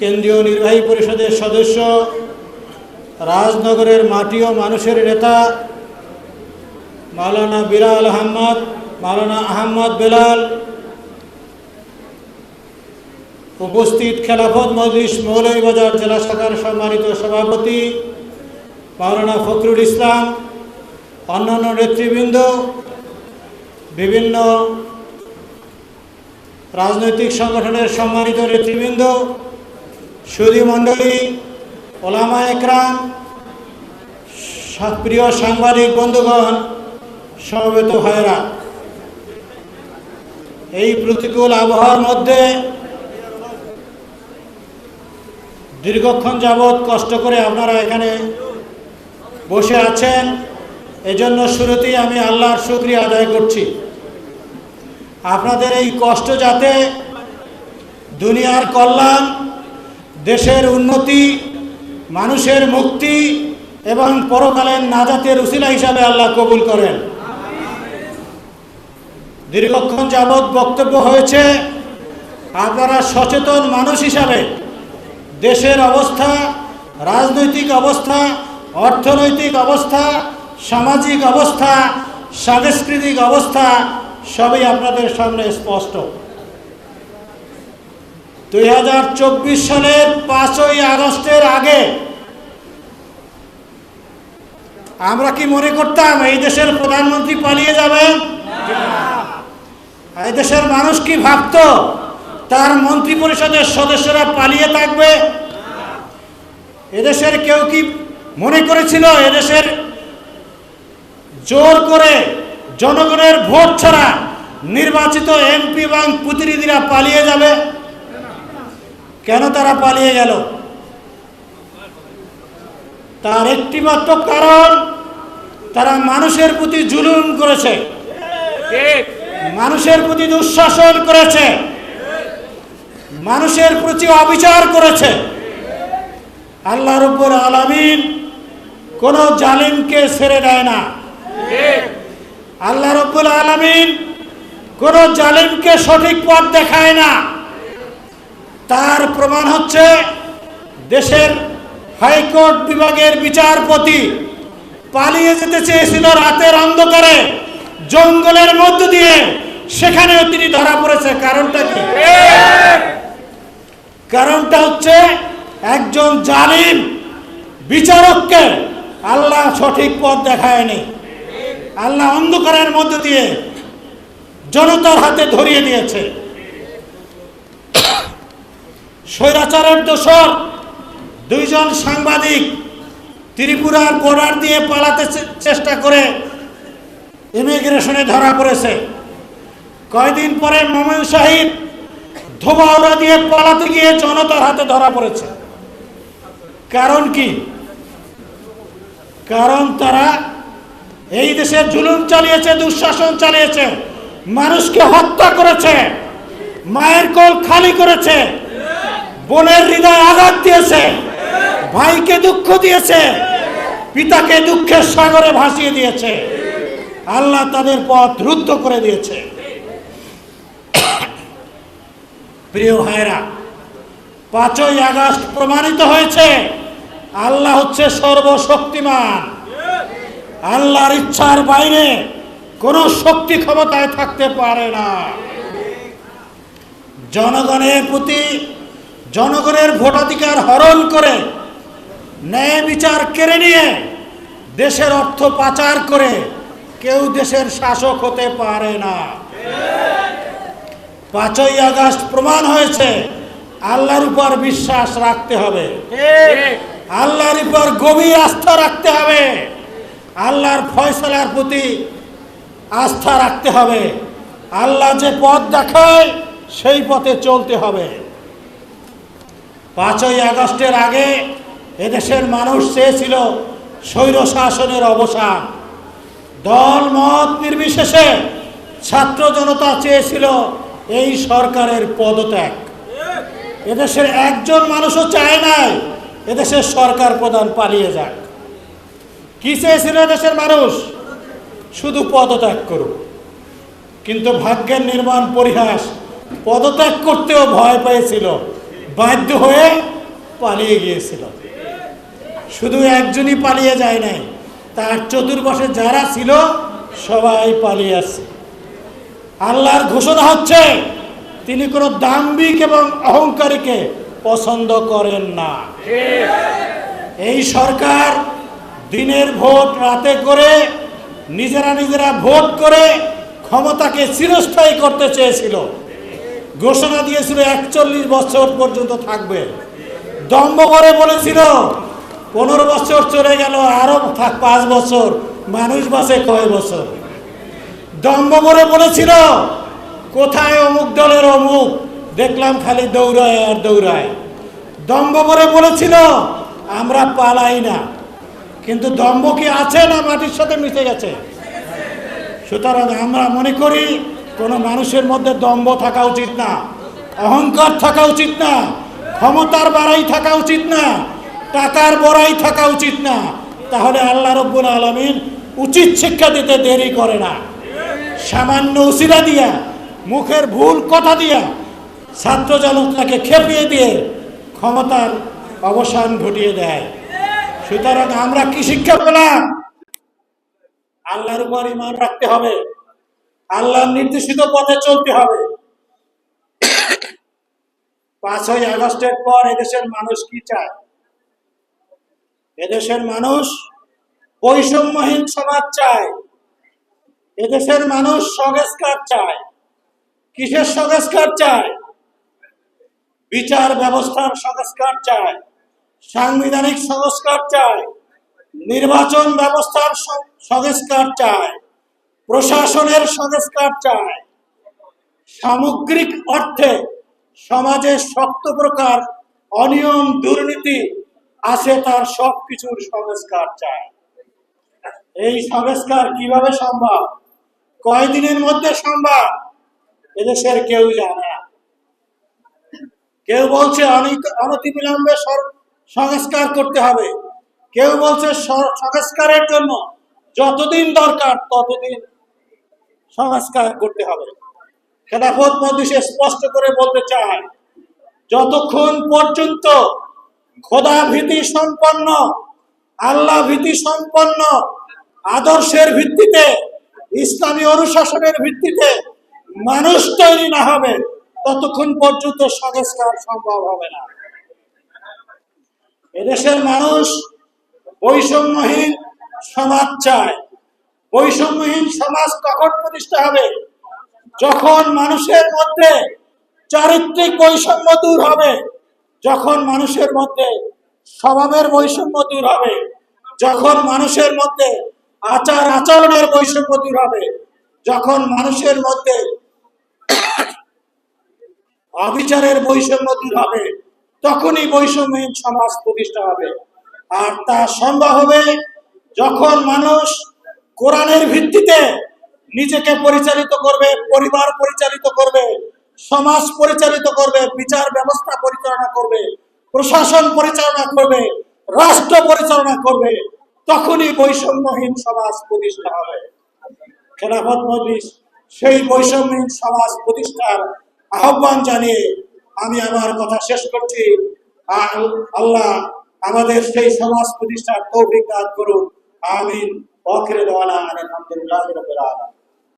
কেন্দ্রীয় নির্বাহী পরিষদের সদস্য, রাজনগরের মাটি ও মানুষের নেতা, মাওলানা বিলাল আহমদ, মাওলানা আহমদ বেলাল, উপস্থিত খেলাফত মজলিস মৌলভীবাজার জেলা শাখার সম্মানিত সভাপতি, মাওলানা ফখরুল ইসলাম, অন্যান্য নেতৃবৃন্দ, বিভিন্ন রাজনৈতিক সংগঠনের সম্মানিত নেতৃবৃন্দ সুদী মণ্ডলী, ওলামা একরাম, প্রিয় সাংবাদিক বন্ধুগণ, সমবেত ভাইরা এই প্রতিকূল আবহাওয়ার মধ্যে দীর্ঘক্ষণ যাবৎ কষ্ট করে আপনারা এখানে বসে আছেন, এজন্য শুরুতেই আমি আল্লাহর শুক্রিয়া আদায় করছি। আপনাদের এই কষ্ট যাতে দুনিয়ার কল্যাণ দেশের উন্নতি, মানুষের মুক্তি এবং পরকালের নাজাতের উসিলা হিসাবে আল্লাহ কবুল করেন। দীর্ঘক্ষণ যাবৎ বক্তব্য হয়েছে, আপনারা সচেতন মানুষ হিসাবে দেশের অবস্থা, রাজনৈতিক অবস্থা, অর্থনৈতিক অবস্থা, সামাজিক অবস্থা, সাংস্কৃতিক অবস্থা সবই আপনাদের সামনে স্পষ্ট। দুই হাজার চব্বিশ সালের পাঁচই আগস্টের আগে আমরা কি মনে করতাম এই দেশের প্রধানমন্ত্রী পালিয়ে যাবেন এই দেশের মানুষ কি ভাবত তার মন্ত্রী পরিষদের সদস্যরা পালিয়ে থাকবে? এদেশের কেউ কি মনে করেছিল এদেশের জোর করে জনগণের ভোট ছাড়া নির্বাচিত এমপি এবং প্রতিনিধিরা পালিয়ে যাবে? কেন তারা পালিয়ে গেল? তার একটিমাত্র কারণ, তারা মানুষের প্রতি জুলুম করেছে। মানুষের প্রতি দুঃশাসন করেছে। মানুষের প্রতি অবিচার করেছে। আল্লাহ রব্বুর আলামিন কোন জালিমকে ছেড়ে দেয় না। আল্লাহ রব্বুল আলামিন কোন জালিমকে সঠিক পথ দেখায় না। তার প্রমাণ হচ্ছে দেশের হাইকোর্ট বিভাগের বিচারপতি পালিয়ে যেতে চেয়েছিল রাতের অন্ধকারে, জঙ্গলের মধ্য দিয়ে। সেখানেও তিনি ধরা পড়েছে। কারণটা কি? কারণটা হচ্ছে একজন জালিম বিচারককে আল্লাহ সঠিক পথ দেখায়নি। আল্লাহ অন্ধকারের মধ্য দিয়ে জনতার হাতে ধরিয়ে দিয়েছে। স্বৈরাচারের দোষর। দুইজন সাংবাদিক ত্রিপুরার বর্ডার দিয়ে পালাতে চেষ্টা করে ইমিগ্রেশনে ধরা পড়েছে। কয়দিন পরে মোমেন সাহিব ধোবাউড়া দিয়ে পালাতে গিয়ে জনতার হাতে ধরা পড়েছে। কারণ কি? কারণ তারা এই দেশে জুলুম চালিয়েছে, দুঃশাসন চালিয়েছে, মানুষকে হত্যা করেছে, মায়ের কোল খালি করেছে বোনের হৃদয় আঘাত দিয়েছে, ভাইকে দুঃখ দিয়েছে, পিতাকে দুঃখের সাগরে ভাসিয়ে দিয়েছে। আল্লাহ তাদের পথ রুদ্ধ করে দিয়েছে। প্রিয় ভাইরা পাঁচই আগস্ট প্রমাণিত হয়েছে, আল্লাহ হচ্ছে সর্বশক্তিমান। আল্লাহর ইচ্ছার বাইরে কোনো শক্তি ক্ষমতায় থাকতে পারে না। জনগণের প্রতি জনগণের ভোটাধিকার হরণ করে, ন্যায় বিচার কেড়ে নিয়ে, দেশের অর্থ পাচার করে, কেউ দেশের শাসক হতে পারে না। পাঁচই আগস্ট প্রমাণ হয়েছে, আল্লাহর উপর বিশ্বাস রাখতে হবে। আল্লাহর উপর গভীর আস্থা রাখতে হবে। আল্লাহর ফয়সলার প্রতি আস্থা রাখতে হবে। আল্লাহ যে পথ দেখায়, সেই পথে চলতে হবে। পাঁচই আগস্টের আগে এদেশের মানুষ চেয়েছিল স্বৈর শাসনের অবসান। দল মত নির্বিশেষে ছাত্র জনতা চেয়েছিল এই সরকারের পদত্যাগ। এদেশের একজন মানুষও চায় নাই এদেশের সরকার প্রধান পালিয়ে যাক। কি চেয়েছিল এদেশের মানুষ? শুধু পদত্যাগ করুক। কিন্তু ভাগ্যের নির্মাণ পরিহাস, পদত্যাগ করতেও ভয় পেয়েছিল। বাধ্য হয়ে পালিয়ে গিয়েছিল। শুধু একজনই পালিয়ে যায় নাই, তার চতুর্পাশে যারা ছিল, সবাই পালিয়ে আসছে। আল্লাহর ঘোষণা হচ্ছে, তিনি কোনো দাম্ভিক এবং অহংকারীকে পছন্দ করেন না। এই সরকার দিনের ভোট রাতে করে, নিজেরা নিজেরা ভোট করে ক্ষমতাকে চিরস্থায়ী করতে চেয়েছিল। ঘোষণা দিয়েছিল একচল্লিশ বছর পর্যন্ত থাকবে। দম্ভ করে বলেছিল, পনেরো বছর চলে গেল, আরও থাক পাঁচ বছর, মানুষ বাঁচে কয় বছর? দম্ভ করে বলেছিল, কোথায় অমুক দলের অমুক? দেখলাম খালি দৌড়ায় আর দৌড়ায়। দম্ভ করে বলেছিল, আমরা পালাই না। কিন্তু দম্ভ কি আছে না মাটির সাথে মিশে গেছে? সুতরাং আমরা মনে করি কোনো মানুষের মধ্যে দম্ভ থাকা উচিত না, অহংকার থাকা উচিত না, ক্ষমতার বাড়াই থাকা উচিত না, টাকার বড়াই থাকা উচিত না, তাহলে আল্লাহ রব্বুল আলমিন উচিত শিক্ষা দিতে দেরি করে না। সামান্য উসিরা দিয়া, মুখের ভুল কথা দিয়া, ছাত্র জনতাকে খেপিয়ে দিয়ে ক্ষমতার অবসান ঘটিয়ে দেয়। সুতরাং আমরা কি শিক্ষা পেলাম? আল্লাহর উপর ইমান রাখতে হবে। আল্লাহর নির্দেশিত পথে চলতে হবে। পাঁচই আগস্টের পর এদেশের মানুষ কি চায়? এদেশের মানুষ বৈষম্যহীন সমাজ চায়। এদেশের মানুষ সংস্কার চায়। কিসের সংস্কার চায়? বিচার ব্যবস্থার সংস্কার চায়। সাংবিধানিক সংস্কার চায়। নির্বাচন ব্যবস্থার সংস্কার চায়। প্রশাসনের সংস্কার চায়। সামগ্রিক অর্থে সমাজে শক্ত প্রকার অনিয়ম, দুর্নীতি আছে তার সব কিছুর সংস্কার চায়। এই সংস্কার কীভাবে সম্ভব? কয়দিনের মধ্যে সম্ভব? এদেশের কেউ জানে না। কেউ বলছে অনতিবিলম্বে সংস্কার করতে হবে। কেউ বলছে সংস্কারের জন্য যতদিন দরকার ততদিন সংস্কার করতে হবে। খেলাফত মজলিসে স্পষ্ট করে বলতে চায় যতক্ষণ পর্যন্ত খোদা ভীতি সম্পন্ন, আল্লাহ ভীতি সম্পন্ন আদর্শের ভিত্তিতে, ইসলামী অনুশাসনের ভিত্তিতে মানুষ তৈরি না হবে, ততক্ষণ পর্যন্ত সংস্কার সম্ভব হবে না। এদেশের মানুষ বৈষম্যহীন সমাজ চায়। বৈষম্যহীন সমাজ কখন প্রতিষ্ঠা হবে? যখন মানুষের মধ্যে চারিত্রিক বৈষম্য দূর হবে, যখন মানুষের মধ্যে স্বভাবের বৈষম্য দূর হবে, যখন মানুষের মধ্যে আচার আচরণের বৈষম্য দূর হবে, যখন মানুষের মধ্যে অবিচারের বৈষম্য দূর হবে, তখনই বৈষম্যহীন সমাজ প্রতিষ্ঠা হবে। আর তা সম্ভব হবে যখন মানুষ কোরআনের ভিত্তিতে নিজেকে পরিচালিত করবে, পরিবার পরিচালিত করবে, সমাজ পরিচালিত করবে, বিচার ব্যবস্থা পরিচালনা করবে, প্রশাসন পরিচালনা করবে, রাষ্ট্র পরিচালনা করবে, তখনই বৈষম্যহীন সমাজ প্রতিষ্ঠা হবে। খেলাফত মজলিস, সেই বৈষম্যহীন সমাজ প্রতিষ্ঠার আহ্বান জানিয়ে আমি আমার কথা শেষ করছি। আল্লাহ আমাদের সেই সমাজ প্রতিষ্ঠার তৌফিক দান করুন। আমিন ওয়াকির দাওয়ানা আলহামদুলিল্লাহ রাব্বিল আলামিন